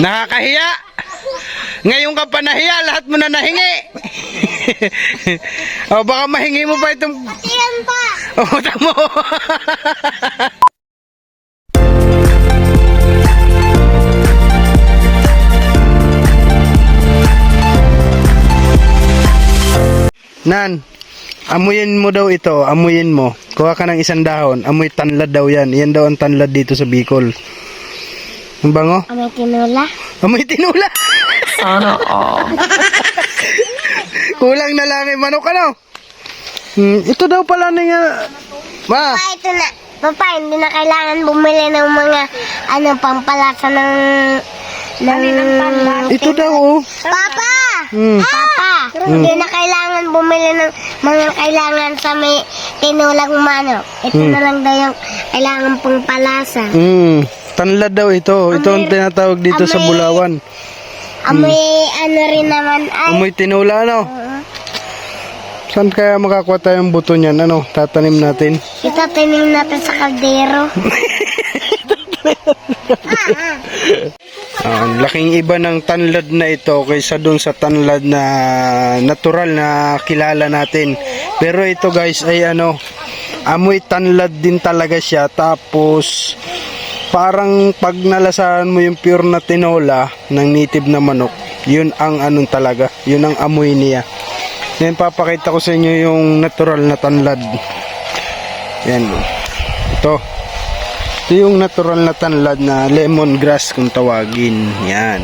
Nakakahiya. Ngayon ka pa nahiya, lahat mo na nahingi. o baka mahingi mo pa itong... Yan pa. O, tamo. Nan, amuyin mo daw ito, amuyin mo. Kuha ka ng isang dahon, amoy tanlad daw yan. Yan daw ang tanlad dito sa Bicol. Ang bango? Ano tinula? Amoy tinula. Sana all. Kulang na lang yung manok ano? Hmm, ito daw pala na nga. Ma, Pa, ito na. Papa, hindi na kailangan bumili ng mga ano pampalasa ng ng ito daw oh. Papa! Hmm. Papa, hindi na kailangan bumili ng mga kailangan sa may tinulang manok. Ito Hmm. na lang daw yung kailangan pong palasa. Hmm, tanlad daw ito. Ito ang tinatawag dito sa Amoy- Bulawan. Amoy ano rin naman ay. Amoy tinula ano? Oo. Saan kaya makakuha tayong buto niyan? Ano? Tatanim natin. Itatanim natin sa kaldero. Ah, ang laking iba ng tanlad na ito kaysa doon sa tanlad na natural na kilala natin. Pero ito guys ay ano, amoy tanlad din talaga siya. Tapos parang pag nalasahan mo yung pure na tinola ng native na manok, yun ang anong talaga, yun ang amoy niya. Yan papakita ko sa inyo yung natural na tanlad. Yan. Ito. Ito yung natural na tanlad na lemongrass kung tawagin. Yan.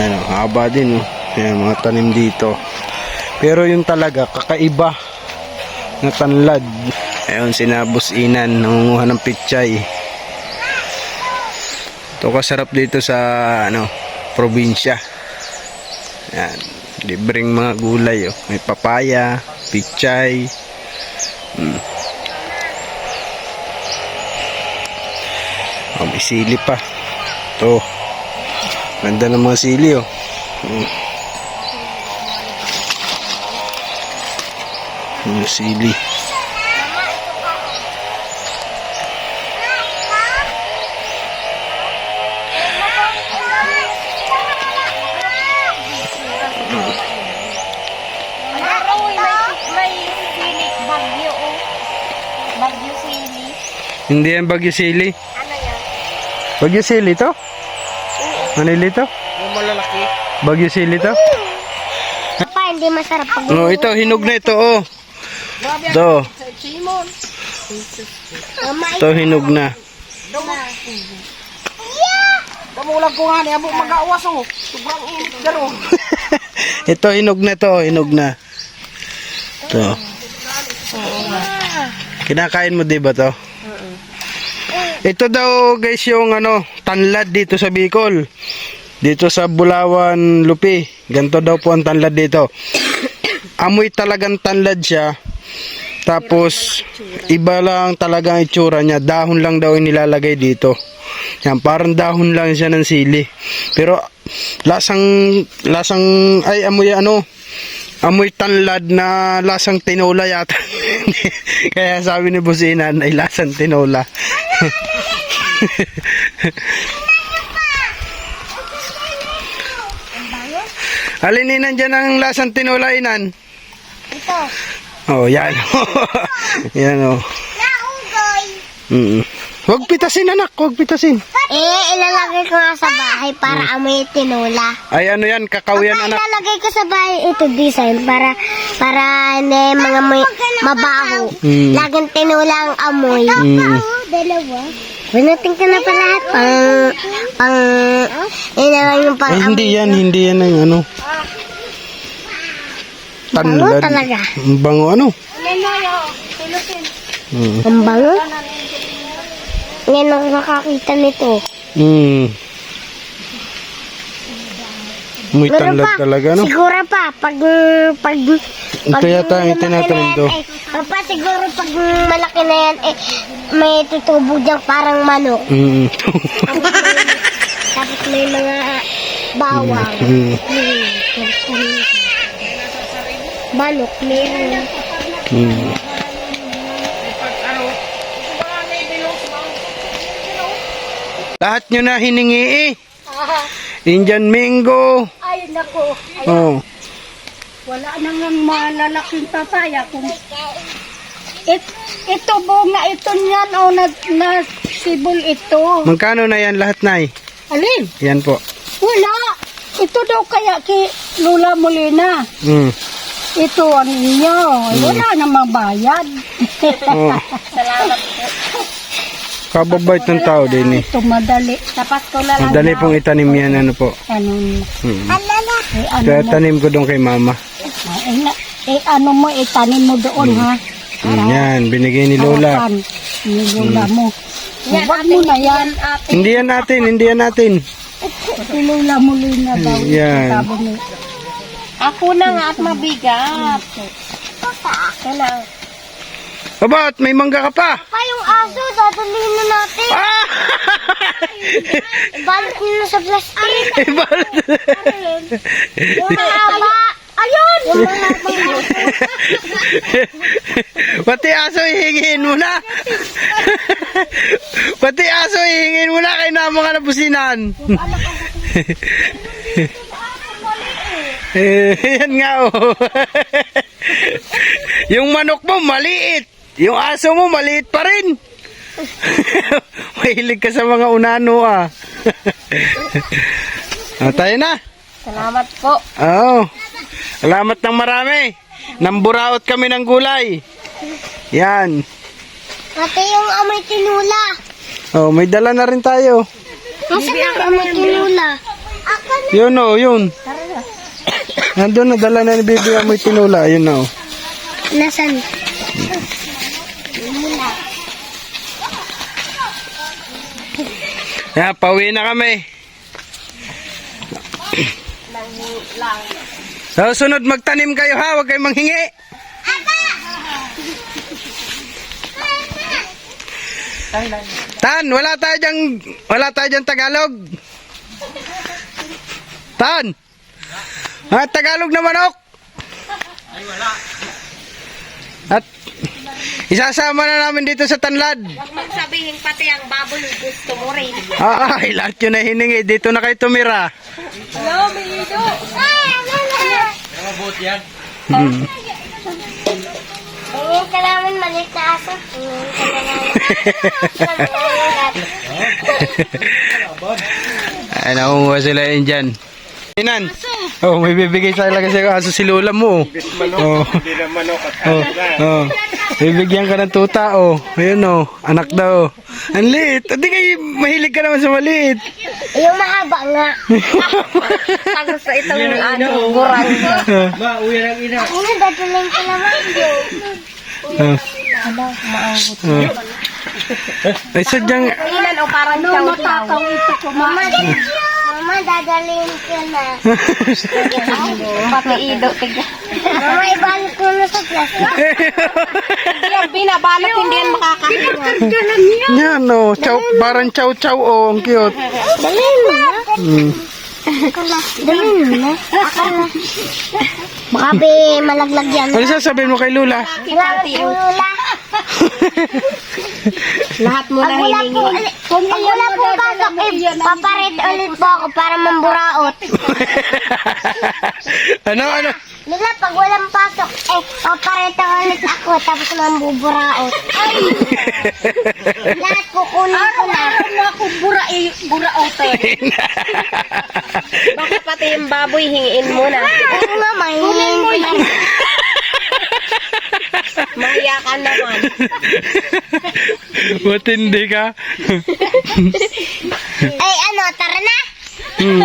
Yan o, haba din o. Yan, mga tanim dito. Pero yung talaga, kakaiba na tanlad. Ayun, sinabos inan, nangunguha ng pichay. Ito kasarap dito sa, ano, probinsya. Yan, libreng mga gulay oh. May papaya, pichay, Oh, may sili pa. Ito. Ganda ng mga sili, oh. Mm. Yung sili. Hindi yan bagyo sili. Ano yan? Bagyo sili to? Manili to? Yung malalaki. Bagyo sili to? Papa, hindi masarap pag Oh, ito, hinog na ito, oh. Ito, ito hinog na. Kamulag ko nga niya, mag-awas oh. Sobrang init garo. ito, hinog na to, hinog na. Ito. Kinakain mo, di ba to? Ito daw, guys, yung ano, tanlad dito sa Bicol. Dito sa Bulawan, Lupi. Ganto daw po ang tanlad dito. Amoy talagang tanlad siya. Tapos, iba lang talaga ang itsura niya. Dahon lang daw yung nilalagay dito. Yan, parang dahon lang siya ng sili. Pero, lasang, lasang, ay, amoy ano, amoy tanlad na lasang tinola yata. Kaya sabi ni Businan ay lasang tinola. Alin ni nandyan ang lasang tinola inan? ito. Oh, yan. yan oh. Naugoy. Mm. Huwag pitasin anak, huwag pitasin. Eh, ilalagay ko nga sa bahay para amoy tinula. Ay ano yan, kakawian Papa, anak. ilalagay ko sa bahay ito design para para hindi mga may mabaho. Mm. Laging tinula ang amoy. Mm. Dalawa. Binutin ka na pa lahat pang pang yun na lang yung pang Ay, hindi yan, hindi yan ang ano. Bango Tanlad. talaga. Ang Bango ano? Mm. Ang bango. Ngayon ako nakakita nito. Mm. Muy Meron tanlad talaga no? Siguro pa, pag, pag, pag Ito yata ang to. yan, Eh, papa, siguro pag malaki na yan, eh, may tutubo dyan parang manok. Mm. Tapos may mga bawang. mm. Hmm. Manok, meron. Mm. Lahat nyo na hiningi eh. Indian Mingo. Ay, nako. Oh. Wala nang ang malalaking papaya kung It, ito bunga ito niyan o na, na sibol ito. Magkano na yan lahat, Nay? Alin? Yan po. Wala. Ito daw kaya kay Lula Molina. Mm. Ito ang inyo. Wala na mabayad. Oh. Kababait ng tao din eh. Ito madali. Tapos ko na lang. Madali pong itanim yan, ano po. Ano, Mm. eh, ano Kaya mo, tanim ko doon kay mama. eh, na- eh, ano mo, itanim mo doon ha. Mm, yan, binigay ni Lola. Harapan Ni Lola mo. Huwag mo na yan. Hindi yan natin, hindi yan natin. Si Lola Molina daw. Yan. Sabi ni, Ako na nga at mabigat. Kaya Aba, at may mangga ka pa. Pa yung aso, dadalhin na natin. Ah! Balik nyo na sa plastic. Yung mahaba. Ayun! Pati aso ihingin mo na. Pati aso ihingin mo na kay na mga nabusinan. eh, yan nga oh. Yung manok mo maliit. Yung aso mo maliit pa rin. Mahilig ka sa mga unano ah. ah tayo na. Salamat po. Oo. Salamat ng marami. Namburaot kami ng gulay. Yan. Ate yung amoy tinula. Oh, may dala na rin tayo. Nasaan ang amoy tinula? Ako na. Yun oh, yun. Nandun na dala na ni Bibi amoy tinula. Yun oh. Nasaan? Yan, pauwi na kami. Sa sunod magtanim kayo ha, huwag kayong manghingi. Tan, wala tayo dyan, wala tayo dyan Tagalog. Tan. Ha, Tagalog na manok. At isasama na namin dito sa tanlad. Magsabihin pati ang baboy gusto mo rin. Ah, ay, lahat yun na hiningi. Dito na kayo tumira. Hello, Mido. Ay, ano na? Hmm. Hingin ka namin maliit na aso. Ay, nakunguha sila yun dyan. Inan. Oh, may bibigay sa talaga sa aso si Lola mo. Oh. Oh. Oh. Bibigyan ka ng tuta, oh. Ayun, oh. Anak daw. Ang liit. Hindi kayo mahilig ka naman sa maliit. Yung mahaba nga. Tagos na itong ano, burang. Ano, dadalhin ko naman. Oh. Oh. Ay, sadyang, Ilan o parang ano matakaw ito kumain. Mama, dadalhin ko na. Pati ido, tiga. Mama, ibalik ko na sa plastic. Yan, binabalot, hindi yan makakahinga. yan, oh. Chow, parang chow-chow, oh. Ang cute. Dalhin mo na. Hmm. Dalhin mo na. Ako na. Baka be, malaglag yan. Ano sasabihin mo kay Lola? Salamat po, Lola. Lahat mo na hiningi. Kung wala po pasok, eh, paparit ulit po ako para mamburaot. ano, ano? Lola, pag walang pasok, eh, paparit ulit ako tapos mambuburaot. Lahat kukunin ko na. Ano ako bura, eh, bura ote. Baka pati yung baboy hingiin mo na. Oo nga, mahingin ko na. Mahiya ka naman. Matindi ka. Ay, ano, tara na. Hmm.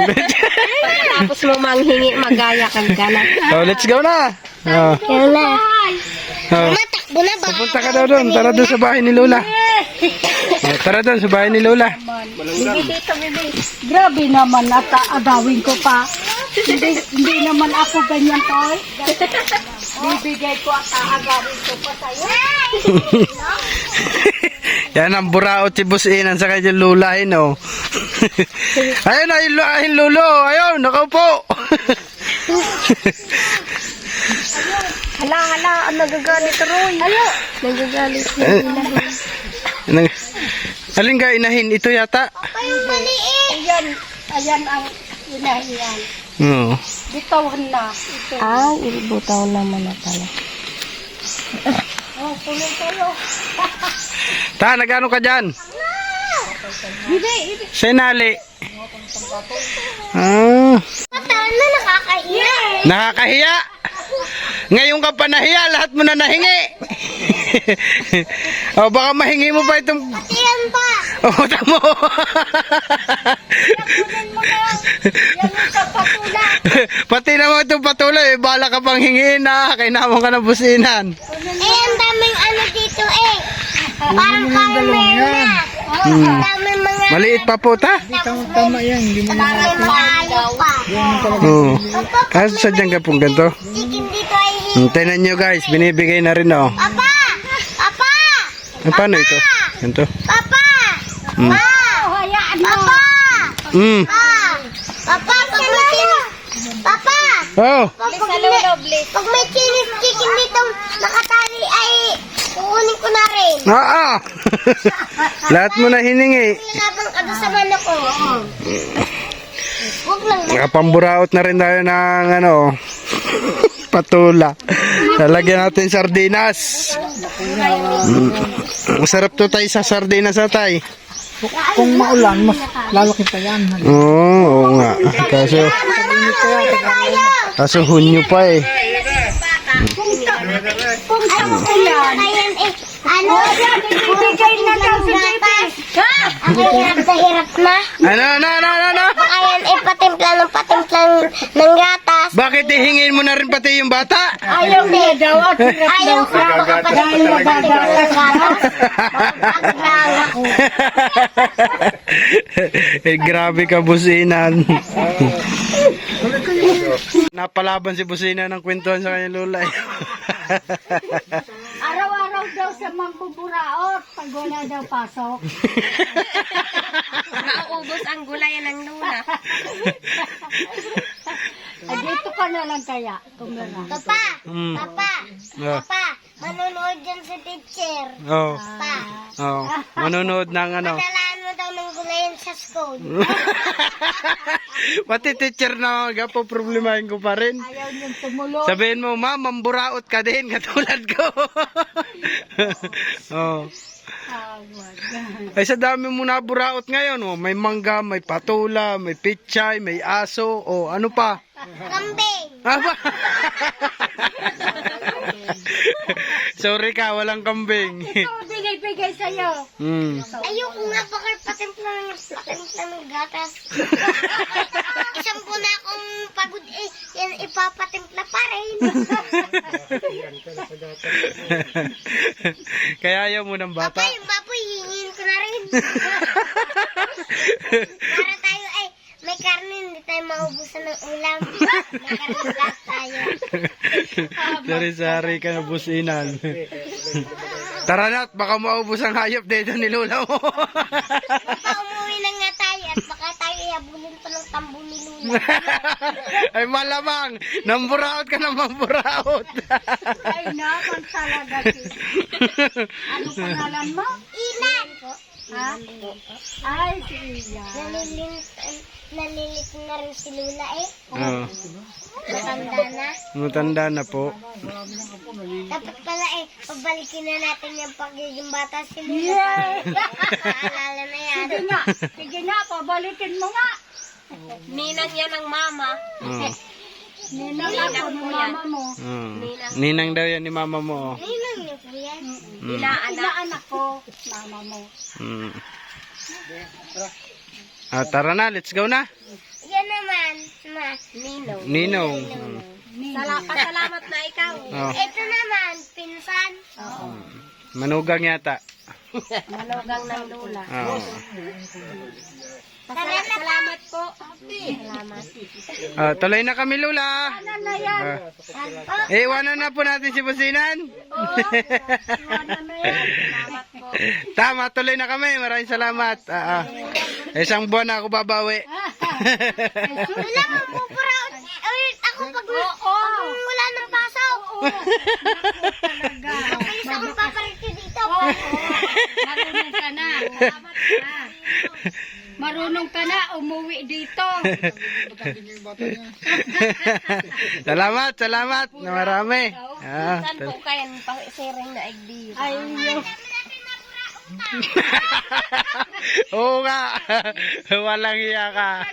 Tapos mo manghingi, magaya ka na. oh, let's go na. Oh. Yan na. Oh. Matakbo na ba? Punta ka daw doon. Tara doon sa bahay ni Lola. Oh, tara doon sa bahay ni Lola. Grabe naman at adawin ko pa. Hindi, hindi naman ako ganyan toy. Bibigay ko at aagawin ko pa sa'yo. Yan ang buraot si Boss Inan sa kanyang lulahin, oh. ayun, ayun, ayun, lulo. Ayun, nakaupo. Hala, hala, ang nagagalit Roy. Hala, nagagalit. Nang- Alin ka inahin? Ito yata. Ay, maliit. Yan. Ayan ang inahiyan. Oo. Bitawan na. Ito. Ah, ibutaw naman na pala. Oh, tuloy kayo. Ta, nagano ka dyan? Hindi, hindi. Senali. Ah, Patawan na nakakaiya. nakakahiya. Ngayon ka pa nahiya, lahat mo na nahingi. o baka mahingi mo pa itong... Yan pa. O, tamo. Kunin mo na. Pati naman itong patuloy, eh, bala ka pang hingiin na. Kainaman ka ng businan. Eh, ang daming ano dito eh. Parang kaya meron na. Hmm. Ang daming mga... Maliit pa po, ta. Tama yan, hindi mo Daming maayo pa. Oo. Kaso sadyang ka pong ganito. Ay... Hmm, Tingnan nyo guys, binibigay na rin oh. Papa! Ah, paano ito? Ganito. Papa! Oh, mo. Papa! Mm. Pa! Papa, pag may chinis... Papa! Oh, Pag, may, pag may chinis chicken dito nakatali ay kukunin ko na rin. oo. Lahat mo na hiningi. Sinabang ka doon sa manok ko. Huwag lang. Nakapamburaot na rin tayo ng ano, patula. Lalagyan natin sardinas. Masarap to tayo sa sardinas sa tay. Kung maulan, mas lalaking pa yan. Oo, oo nga. Kaso, na tayo. kaso hunyo pa eh. Eh. Ano? Ibigay na daw si na na. Ano, ano, ano, ano, ano? Ayan eh, patimpla ng patimpla ng gatas. Bakit ihingin mo na rin pati yung bata? Ayaw niya daw at Ayaw ko gatas. Makapaglang ako. eh, grabe ka, businan. Napalaban si busina ng kwentuhan sa kanyang lola. eh. Araw-araw daw sa mambuburaot pag wala daw pasok. Maubos ang gulayan ng luna. Ay, dito ka na lang kaya. Tumira. Papa, Mm. papa, Ah. papa, manonood dyan si teacher. Oh, Pa, oh. Manonood ng ano. dalaan mo daw ng gulayan sa school. Pati teacher na gapo problemahin ko pa rin. Ayaw niyong tumulong. Sabihin mo, ma'am, mamburaot ka din, katulad ko. oh. Ay sa dami mo naburaot ngayon, oh. may mangga, may patula, may pichay, may aso, oh, ano pa? Kambing. Aba. Sorry ka, walang kambing. Ito, bigay-bigay sa'yo. Hmm. Ayoko nga baka patimpla ng patimpla ng gatas. Isang buwan na akong pagod eh, yan ipapatimpla pa rin. Kaya ayaw mo ng bata. Papa, yung baboy, hingin ko na rin. Para tayo ay may karne, hindi tayo maubusan ng ulam. May karne lahat tayo. Sari-sari ka na businan. Tara na, at baka maubos ang hayop dito ni Lola mo. Baka umuwi na nga tayo at baka tayo iabulin pa ng tambo ni Lula. Ay malamang, namburaot ka na mamburaot. Ay, naman talaga. Ano pangalan mo? Inan! Ha? Ay, si Iya. Nalilit, nalilit na rin si Lula eh. oh, Matanda na. matanda na po. Dapat pala eh, pabalikin na natin yung pagiging bata si Lula. Yeah. Naalala na yan. Sige nga, sige nga, pabalikin mo nga. Ninang yan ng mama. Oh, Ninang ako ng mama mo. oh. Ninang daw yan ni mama mo. oh. Ninang niyo po yan. Mm. Inaanak ko, mama mo. Mm. Ah, tara na, let's go na. Yan naman, ma. Ninong. Ninong. Mm. Salamat na ikaw. Oh, Ito naman, pinsan. manugang yata. Malugang ng Lula. Oh. Salamat po. Salamat. Ah, tuloy na kami, Lola. Ano na yan? Ah. Eh, iwanan na po natin si Businan. Ano na yan? Salamat po. Tama, tuloy na kami. Maraming salamat. Ah, ah. Isang buwan na ako babawi. Wala mong pupura. Ulit ako pag, pag wala ng pasok. Talaga. Ayos akong paparito dito. Marunong ka na. Salamat ka. Marunong ka na umuwi dito. salamat, salamat na marami. Ah, Saan po kayo pang-sharing na idea? Ay, Oo nga. Walang iya ka.